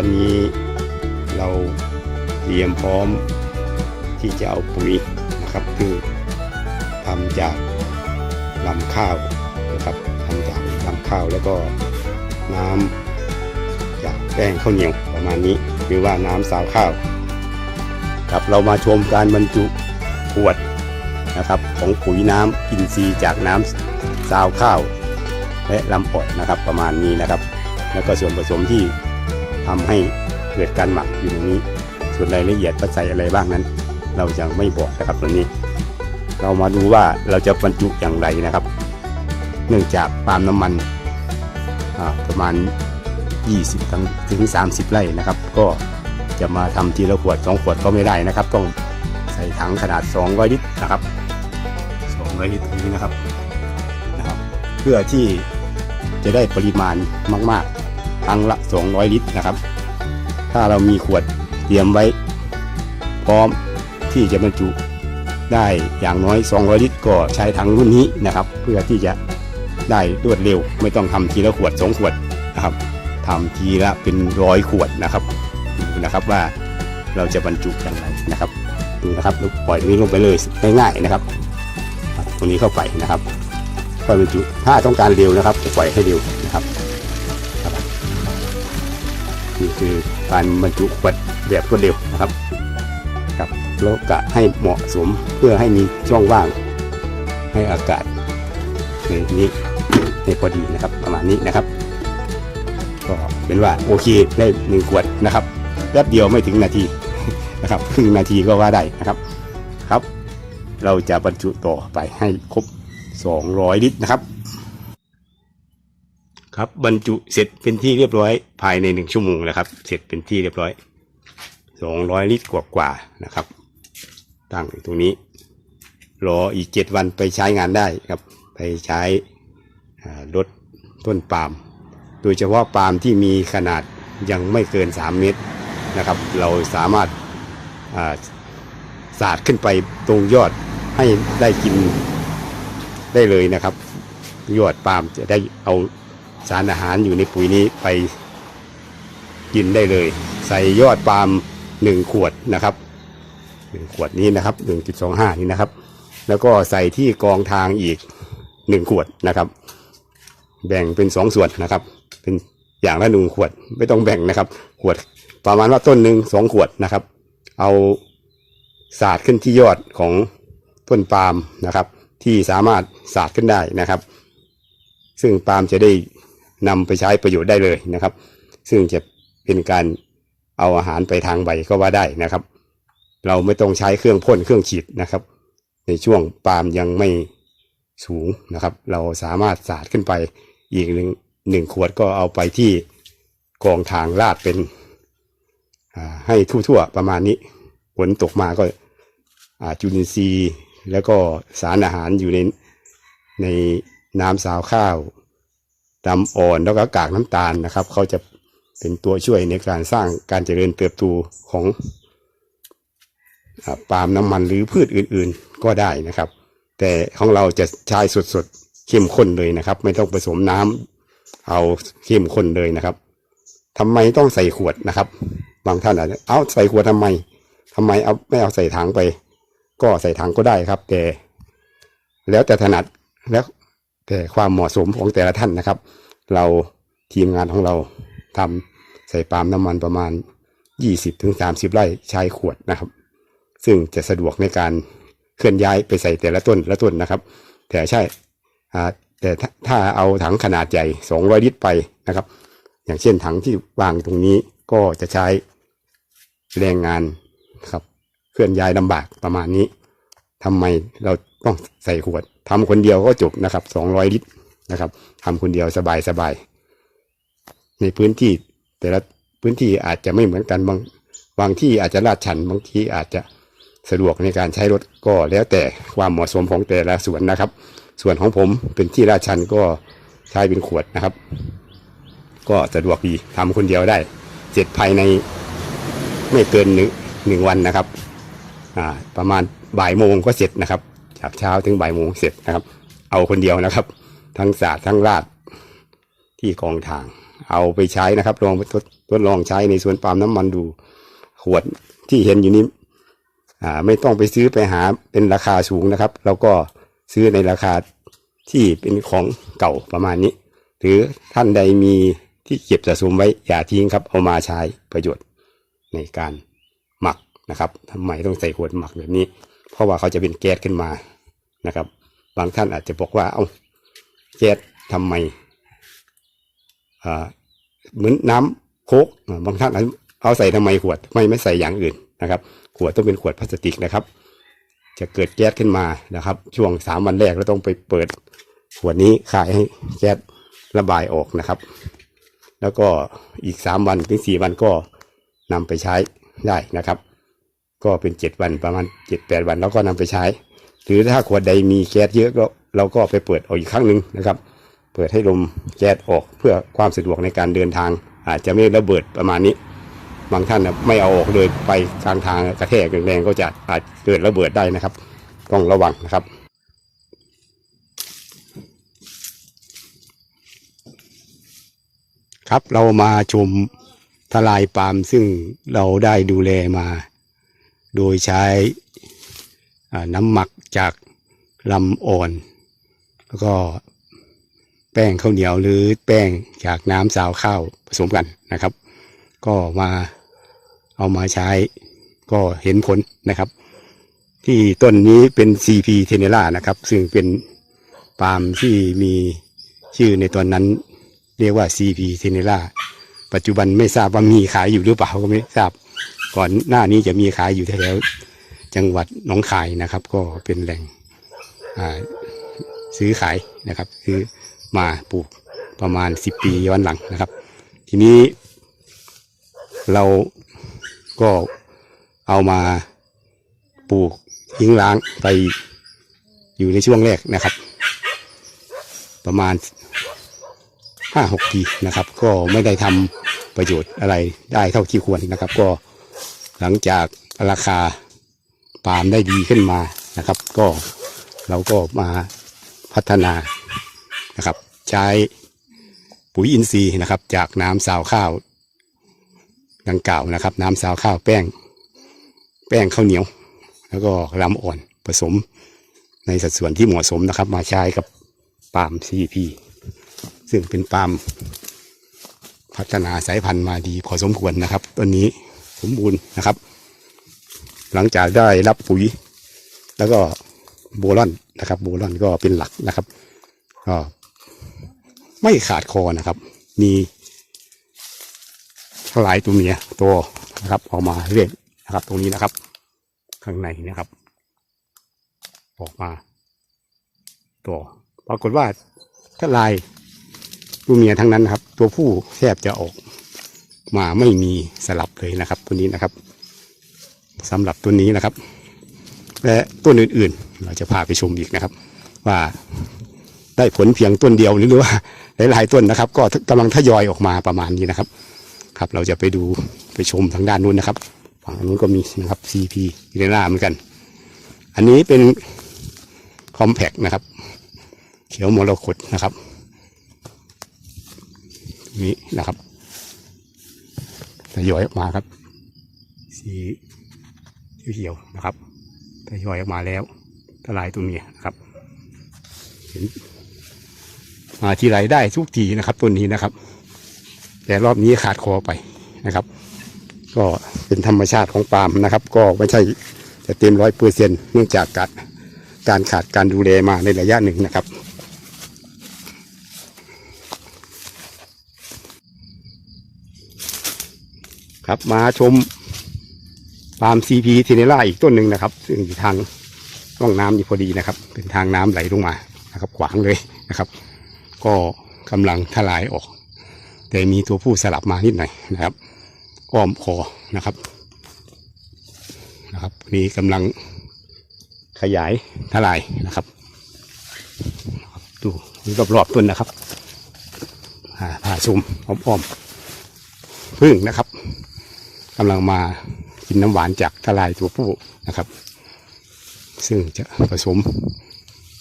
วันนี้เราเตรียมพร้อมที่จะเอาปุ๋ยนะครับคือทำจากลำข้าวนะครับทำจากลำข้าวแล้วก็น้ำจากแป้งข้าวเหนียวประมาณนี้หรือว่าน้ำสาวข้าวครับเรามาชมการบรรจุขวดนะครับของปุ๋ยน้ำอินทรีย์จากน้ำซาวข้าว และลำปอดนะครับประมาณนี้นะครับ แล้วก็ส่วนผสมที่ ทำให้เกิดการหมักอยู่ในนี้ ส่วนรายละเอียดว่าใส่อะไรบ้างนั้น เรายังไม่บอกนะครับตรงนี้ เรามาดูว่าเราจะบรรจุอย่างไรนะครับ เนื่องจากปาล์มน้ำมันประมาณ 20ถึง 30 ไร่นะครับ ก็จะมาทำทีละขวด 2 ขวดก็ไม่ได้นะครับ ต้องใส่ถังขนาด 200 ลิตรนะครับ 200 ลิตรนี้นะครับนะครับ เพื่อที่จะได้ปริมาณมาก ๆ ถังละ 200 ลิตรนะครับ ถ้าเรามีขวดเตรียมไว้ พร้อมที่จะบรรจุได้อย่างน้อย 200 ลิตร ก็ใช้ถังรุ่นนี้นะครับ เพื่อที่จะได้รวดเร็ว ไม่ต้องทำทีละขวดสองขวดนะครับทำทีละเป็นร้อยขวดนะครับดูนะครับว่าเราจะบรรจุอย่างไรนะครับ ดูนะครับปล่อยตรงนี้ลงไปเลยง่ายๆนะครับ ตรงนี้เข้าไปนะครับค่อยบรรจุถ้าต้องการเร็วนะครับ จะปล่อยให้เร็วนะครับ นี่คือการบรรจุขวดแบบรวดเร็วนะครับครับแล้วกะให้เหมาะสมเพื่อให้มีช่องว่างให้อากาศในนี้ในพอดีนะครับประมาณนี้นะครับ ก็เป็นว่าโอเคได้หนึ่งขวดนะครับแป๊บเดียวไม่ถึงนาทีนะครับครึ่งนาทีก็ว่าได้นะครับครับ เราจะบรรจุต่อไปให้ครบ 200 ลิตรนะครับ ครับบรรจุเสร็จเป็นที่เรียบร้อยภายในหนึ่งชั่วโมงแล้วครับ เสร็จเป็นที่เรียบร้อยสองร้อยลิตรกว่าๆนะครับ ตั้งอยู่ตรงนี้ รออีกเจ็ดวันไปใช้งานได้ครับ ไปใช้อ่ารถต้นปาล์มโดยเฉพาะปาล์มที่มีขนาดยังไม่เกิน 3 เมตรนะครับ เราสามารถาสาดขึ้นไปตรงยอดให้ได้กินได้เลยนะครับ ยอดปาล์มจะได้เอา สารอาหารอยู่ในปุ๋ยนี้ไปกินได้เลย ใส่ยอดปาล์มหนึ่งขวดนะครับหนึ่งขวดนี้นะครับหนึ่งจุดสองห้านี่นะครับ แล้วก็ใส่ที่กองทางอีกหนึ่งขวดนะครับ แบ่งเป็นสองส่วนนะครับ เป็นอย่างละหนึ่งขวดไม่ต้องแบ่งนะครับ ขวดประมาณว่าต้นหนึ่งสองขวดนะครับ เอาศาสาดขึ้นที่ยอดของต้นปาล์มนะครับ ที่สามารถศาสาดขึ้นได้นะครับ ซึ่งปาล์มจะได้ นำไปใช้ประโยชน์ได้เลยนะครับ ซึ่งจะเป็นการเอาอาหารไปทางใบก็ว่าได้นะครับ เราไม่ต้องใช้เครื่องพ่นเครื่องฉีดนะครับ ในช่วงปาล์มยังไม่สูงนะครับ เราสามารถสาดขึ้นไปอีกหนึ่งหนึ่งขวดก็เอาไปที่กองทางลาดเป็นให้ทั่วๆประมาณนี้ฝนตกมาก็จุลินทรีย์แล้วก็สารอาหารอยู่ในในน้ำสาวข้าว ดำอ่อนแล้วก็กากน้ำตาลนะครับ เขาจะเป็นตัวช่วยในการสร้างการเจริญเติบโตของปาล์มน้ำมันหรือพืชอื่นๆก็ได้นะครับ แต่ของเราจะใช้สดๆเข้มข้นเลยนะครับ ไม่ต้องผสมน้ำเอาเข้มข้นเลยนะครับทำไมต้องใส่ขวดนะครับ บางท่านอาจจะเอาใส่ขวดทำไมทำไมเอาไม่เอาใส่ถังไป ก็ใส่ถังก็ได้ครับ แต่ แล้วแต่ถนัดแล้ว แต่ความเหมาะสมของแต่ละท่านนะครับ เราทีมงานของเราทำใส่ปาล์มน้ำมันประมาณ 20-30ถึง30 ไร่ใช้ขวดนะครับ ซึ่งจะสะดวกในการเคลื่อนย้ายไปใส่แต่ละต้นละต้นนะครับ แต่ใช่แต่ถ้าถ้าเอาถังขนาดใหญ่ 200 ลิตรไปนะครับ อย่างเช่นถังที่วางตรงนี้ก็จะใช้แรงงานครับ เคลื่อนย้ายลำบากประมาณนี้ทำไมเราต้องใส่ขวด ทำคนเดียวก็จบนะครับ200ลิตรนะครับทำคนเดียวสบายสบายในพื้นที่แต่ละพื้นที่อาจจะไม่เหมือนกันบางบางที่อาจจะลาดชันบางที่อาจจะสะดวกในการใช้รถก็แล้วแต่ความเหมาะสมของแต่ละสวนนะครับ ส่วนของผมเป็นที่ลาดชันก็ใช้เป็นขวดนะครับ ก็สะดวกดีทำคนเดียวได้ เสร็จภายในไม่เกินหนึ่งหนึ่งวันนะครับ อ่า ประมาณบ่ายโมงก็เสร็จนะครับ จากเช้าถึงบ่ายโมงเสร็จนะครับ เอาคนเดียวนะครับ ทั้งศาสตร์ทั้งลาดที่กองทาง เอาไปใช้นะครับ ลองทดทดลองใช้ในสวนปาล์มน้ำมันดูขวดที่เห็นอยู่นี้อ่าไม่ต้องไปซื้อไปหาเป็นราคาสูงนะครับแล้วก็ซื้อในราคาที่เป็นของเก่าประมาณนี้ หรือท่านใดมีที่เก็บสะสมไว้อย่าทิ้งครับ เอามาใช้ประโยชน์ในการหมักนะครับทำไมต้องใส่ขวดหมักแบบนี้ เพราะว่าเขาจะเป็นแก๊สขึ้นมานะครับ บางท่านอาจจะบอกว่าเอาแก๊สทำไมเหมือนน้ำโคกบางท่านเอาใส่ทำไมขวดไม่ไม่ใส่อย่างอื่นนะครับ ขวดต้องเป็นขวดพลาสติกนะครับ จะเกิดแก๊สขึ้นมานะครับ ช่วงสามวันแรกเราต้องไปเปิดขวดนี้ขายให้แก๊สระบายออกนะครับ แล้วก็อีกสามวันถึงสี่วันก็นำไปใช้ได้นะครับ ก็เป็นเจ็ดวันประมาณเจ็ดแปดวันแล้วก็นำไปใช้ หรือถ้าขวดใดมีแก๊สเยอะก็เราก็ไปเปิดออกอีกครั้งหนึ่งนะครับ เปิดให้ลมแก๊สออกเพื่อความสะดวกในการเดินทาง อาจจะไม่ระเบิดประมาณนี้ บางท่านไม่เอาออกเลยไปกลางทางกระแทกแรงก็จะอาจเกิดระเบิดได้นะครับ ต้องระวังนะครับครับเรามาชมทลายปาล์มซึ่งเราได้ดูแลมา โดยใช้น้ำหมักจากลำอ่อน แล้วก็แป้งข้าวเหนียวหรือแป้งจากน้ำสาวข้าวผสมกันนะครับ ก็มาเอามาใช้ก็เห็นผลนะครับ ที่ต้นนี้เป็น CP t e n e r a นะครับ ซึ่งเป็นปาล์มที่มีชื่อในตอนนั้นเรียกว่า CP t e n e r a ปัจจุบันไม่ทราบว่ามีขายอยู่หรือเปล่าก็ไม่ทราบ ก่อนหน้านี้จะมีขายอยู่แถวจังหวัดหนองคายนะครับ ก็เป็นแหล่งซื้อขายนะครับซื้อมาปลูกประมาณ 10 ปีย้อนหลังนะครับ ทีนี้เราก็เอามาปลูกทิ้งล้างไปอยู่ในช่วงแรกนะครับ ประมาณห้าหกปีนะครับ ก็ไม่ได้ทำประโยชน์อะไรได้เท่าที่ควรนะครับ ก็ หลังจากราคาปาล์มได้ดีขึ้นมานะครับ ก็เราก็มาพัฒนานะครับ ใช้ปุ๋ยอินทรีย์นะครับ จากน้ำสาวข้าวดังกล่าวนะครับ น้ำซาวข้าวแป้ง แป้งข้าวเหนียว แล้วก็ลำอ่อนผสมในสัดส่วนที่เหมาะสมนะครับ มาใช้กับปาล์ม CP ซึ่งเป็นปาล์มพัฒนาสายพันธุ์มาดีพอสมควรนะครับต้นนี้ สมบูรณ์นะครับ หลังจากได้รับปุ๋ย แล้วก็โบลอนนะครับ โบลอนก็เป็นหลักนะครับ ก็ไม่ขาดคอนะครับ มีทลายตัวเมียตัวนะครับออกมาเรื่อยนะครับ ตรงนี้นะครับ ข้างในนะครับ ออกมาตัวปรากฏว่าทลายตัวเมียทั้งนั้นนะครับ ตัวผู้แทบจะออก มาไม่มีสลับเลยนะครับตัวนี้นะครับสำหรับตัวนี้นะครับ และต้นอื่นๆ เราจะพาไปชมอีกนะครับ ว่าได้ผลเพียงต้นเดียวหรือว่าหลายๆต้นนะครับ ก็กำลังทยอยออกมาประมาณนี้นะครับ ครับ เราจะไปดูไปชมทางด้านนู้นนะครับ ฝั่งนู้นก็มีนะครับ CP เรน่าเหมือนกัน อันนี้เป็นคอมแพกนะครับ เขียวมรกตนะครับ นี่นะครับ ยอยออกมาครับ สีเขียวๆนะครับทยอยออกมาแล้วทลายตัวเมียนะครับ เห็นมาทีไรได้ทุกทีนะครับต้นนี้นะครับ แต่รอบนี้ขาดคอไปนะครับ ก็เป็นธรรมชาติของปาล์มนะครับ ก็ไม่ใช่จะเต็มร้อยเปอร์เซ็นเนื่องจากการการขาดการดูแลมาในระยะหนึ่งนะครับ ครับมาชมปาล์มซีพีเทเนล่าอีกต้นหนึ่งนะครับ ซึ่งอยู่ทางร่องน้ำอยู่พอดีนะครับ เป็นทางน้ำไหลลงมานะครับ ขวางเลยนะครับ ก็กำลังทลายออก แต่มีตัวผู้สลับมานิดหน่อยนะครับ อ้อมคอนะครับนะครับนี่กำลังขยายทลายนะครับดูรอบๆต้นนะครับอ่าผ่าชมอ้อมๆพึ่งนะครับ กำลังมากินน้ำหวานจากทลายตัวผู้นะครับ ซึ่งจะผสม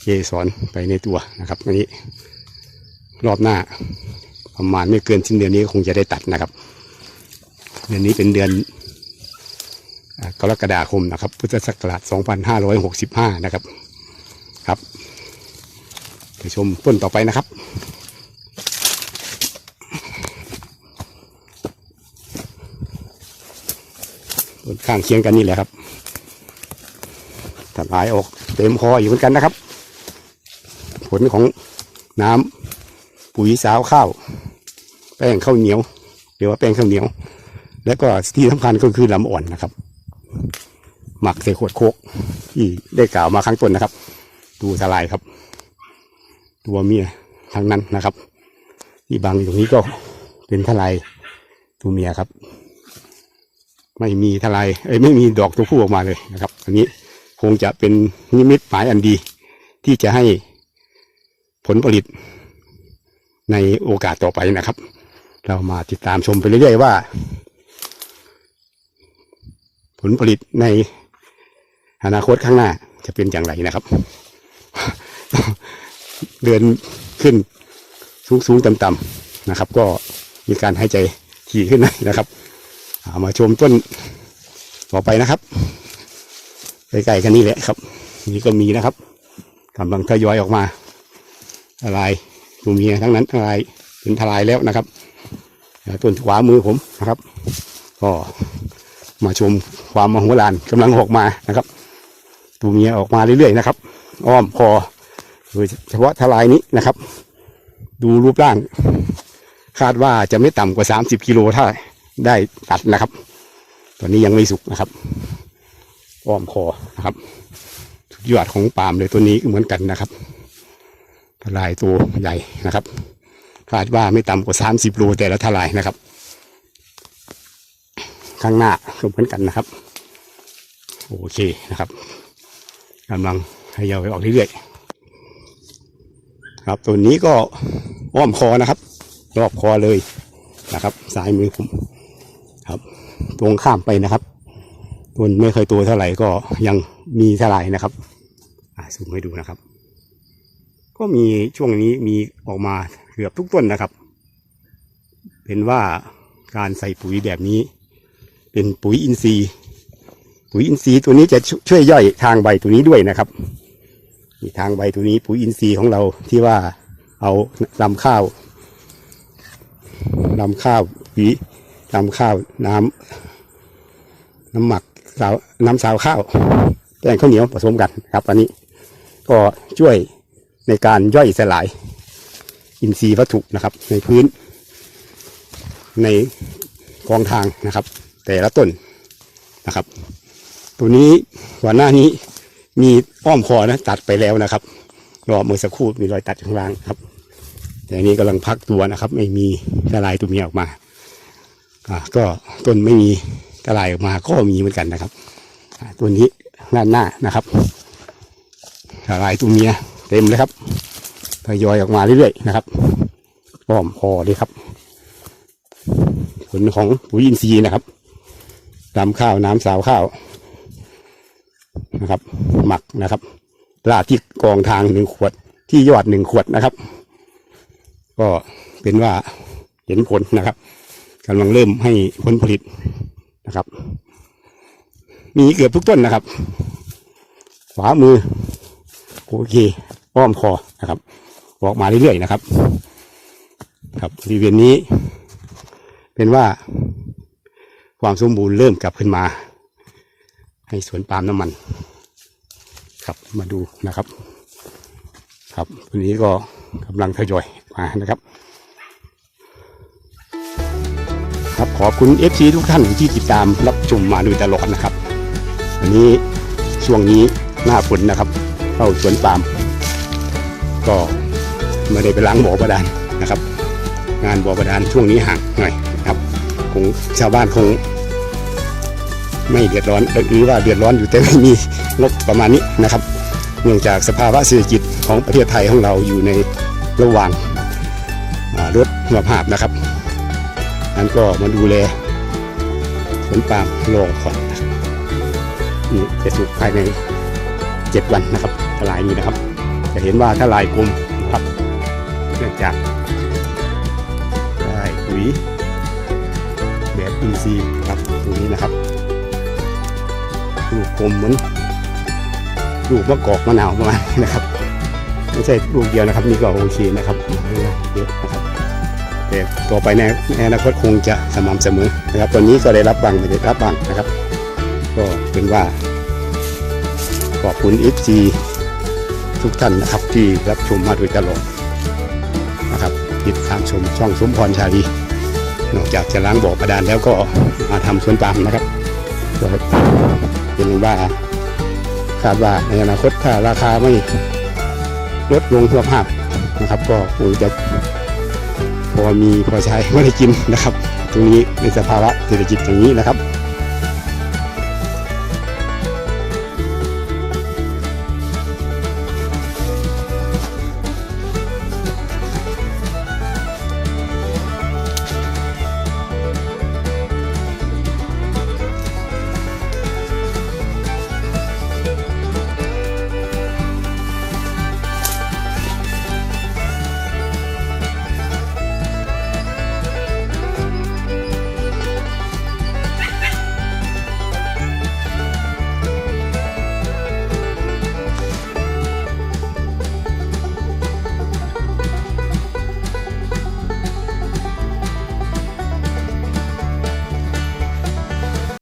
เกสรไปในตัวนะครับอันนี้รอบหน้าประมาณไม่เกินสิ้นเดือนนี้ก็คงจะได้ตัดนะครับ เดือนนี้เป็นเดือนกรกฎาคมนะครับ พุทธศักราช 2565 นะครับ ครับไปชมต้นต่อไปนะครับ ข้างเคียงกันนี่แหละครับถลายออกเต็มคออยู่เหมือนกันนะครับ ผลของน้ำปุ๋ยสาวข้าว แป้งข้าวเหนียวหรือว่าแป้งข้าวเหนียว แล้วก็ที่สำคัญก็คือลำอ่อนนะครับ หมักใส่ขวดโคกที่ได้กล่าวมาครั้งต้นนะครับ ดูทลายครับ ตัวเมียทั้งนั้นนะครับ ที่บางอยู่ตรงนี้ก็เป็นทลายตัวเมียครับ ไม่มีทลายเอ้ไม่มีดอกตัวผู้ออกมาเลยนะครับ อันนี้คงจะเป็นนิมิตหมายอันดี ที่จะให้ผลผลิตในโอกาสต่อไปนะครับ เรามาติดตามชมไปเรื่อยๆว่า ผลผลิตในอนาคตข้างหน้าจะเป็นอย่างไรนะครับ เดินขึ้นสูงสูงๆต่ำๆนะครับ ก็มีการหายใจถี่ขึ้นหน่อยนะครับามาชมต้นต่อไปนะครับใกล้ๆกันนี่แหละครับ นี่ก็มีนะครับกำลังทยอยออกมาทลายตัวเมียทั้งนั้นทลายเป็นทลายแล้วนะครับต้นขวามือผมนะครับก็มาชมความมโหฬารกำลังออกมานะครับตัวเมียออกมาเรื่อยๆนะครับ อ้อมคอโดยเฉพาะทลายนี้นะครับ ดูรูปร่าง คาดว่าจะไม่ต่ำกว่า 30กิโลถ้า ได้ตัดนะครับ ตอนนี้ยังไม่สุกนะครับอ้อมคอนะครับสุดยอดของปาล์มเลยตัวนี้เหมือนกันนะครับทลายตัวใหญ่นะครับคาดว่าไม่ต่ำกว่า30โลแต่ละทลายนะครับ ข้างหน้าก็เหมือนกันนะครับ โอเคนะครับกำลังให้ยาวไปออกเรื่อยๆครับตัวนี้ก็อ้อมคอนะครับ รอบคอเลยนะครับซ้ายมือผมครับ ตรงข้ามไปนะครับต้นไม่เคยโตัวเท่าไหร่ก็ยังมีเท่าไหร่นะครับอ่าซูมให้ดูนะครับ ก็มีช่วงนี้มีออกมาเกือบทุกต้นนะครับ เป็นว่าการใส่ปุ๋ยแบบนี้ เป็นปุ๋ยอินทรีย์ ปุ๋ยอินทรีย์ตัวนี้จะชช่วยย่อยทางใบตัวนี้ด้วยนะครับมีทางใบตัวนี้ปุ๋ยอินทรีย์ของเราที่ว่าเอาลำข้าวลำข้าวปุ๋ยลำข้าวน้ำ น้ำหมักสาวน้ำสาวข้าวแป้งข้าวเหนียวผสมกันครับ อันนี้ก็ช่วยในการย่อยสลาย อินทรีย์วัตถุนะครับ ในพื้น ในกองทางนะครับ แต่ละต้นนะครับ ตัวนี้ก่อนหน้านี้มีอ้อมคอนะตัดไปแล้วนะครับรอเมื่อสักครู่มีรอยตัดข้างล่างครับแต่อันนี้กำลังพักตัวนะครับ ไม่มีทลายตัวเมียออกมา อ่าก็ต้นไม่มี ทลายออกมาก็มีเหมือนกันนะครับ ตัวนี้ด้านหน้านะครับทลายตัวเมียเต็มเลยครับทยอยออกมาเรื่อยๆนะครับอ้อมคอเลยครับ ผลของปุ๋ยอินทรีย์นะครับลำข้าวน้ำสาวข้าวนะครับ หมักนะครับราดที่กองทางหนึ่งขวด ที่ยอดหนึ่งขวดนะครับ ก็เป็นว่าเห็นผลนะครับกำลังเริ่มให้ผลผลิต นะครับ มีเกือบทุกต้นนะครับ ขวามือโอเคอ้อมคอนะครับออกมาเรื่อยๆนะครับ ครับบริเวณนี้ เป็นว่า ความสมบูรณ์เริ่มกลับขึ้นมา ให้สวนปาล์มน้ำมัน ครับมาดูนะครับ ครับวันนี้ก็กำลังทยอยมานะครับ ครับขอบคุณ FC ทุกท่านที่ติดตามรับชมมาโดยตลอดนะครับวันนี้ช่วงนี้หน้าฝนนะครับเข้าสวนปาล์มก็ไม่ได้ไปล้างบ่อบาดาลนะครับ งานบ่อบาดาลช่วงนี้ห่างหน่อยครับคงชาวบ้านคง ไม่เดือดร้อนหรือว่าเดือดร้อนอยู่แต่ไม่มีงบประมาณนี้นะครับ เนื่องจากสภาวะเศรษฐกิจของประเทศไทยของเราอยู่ในระหว่างลดคุณภาพนะครับ นั้นก็มาดูแลสวนปาล์มรอก่อนนี่จะสุกภายในเจ็ดวันนะครับทลายนี้นะครับ จะเห็นว่าถ้าลายกลมครับเนื่องจากปุ๋ยแบบอินทรีย์ครับตรงนี้นะครับลูกกลมเหมือนลูกมะกอกมะนาวประมาณนี้นะครับ ไม่ใช่ลูกเดียวนะครับนี่ก็โอเคนะครับเยอะนะครับ แต่ต่อไปในในอนาคตคงจะสม่ำเสมอนะครับตอนนี้ก็ได้รับบ้างไม่ได้รับบ้างนะครับ ก็เป็นว่าขอบคุณ FC ทุกท่านนะครับที่รับชมมาโดยตลอดนะครับติดตามชมช่องสมพรชาลีนอกจากจะล้างบ่อบาดาลแล้วก็มาทำสวนปาล์มนะครับก็เป็นว่าคาดว่าในอนาคตถ้าราคาไม่ลดลงทั่วภาพนะครับ ก็คงจะ พอมีพอใช้ไม่ได้กินนะครับ ตรงนี้ในสภาวะเศรษฐกิจอย่างนี้นะครับ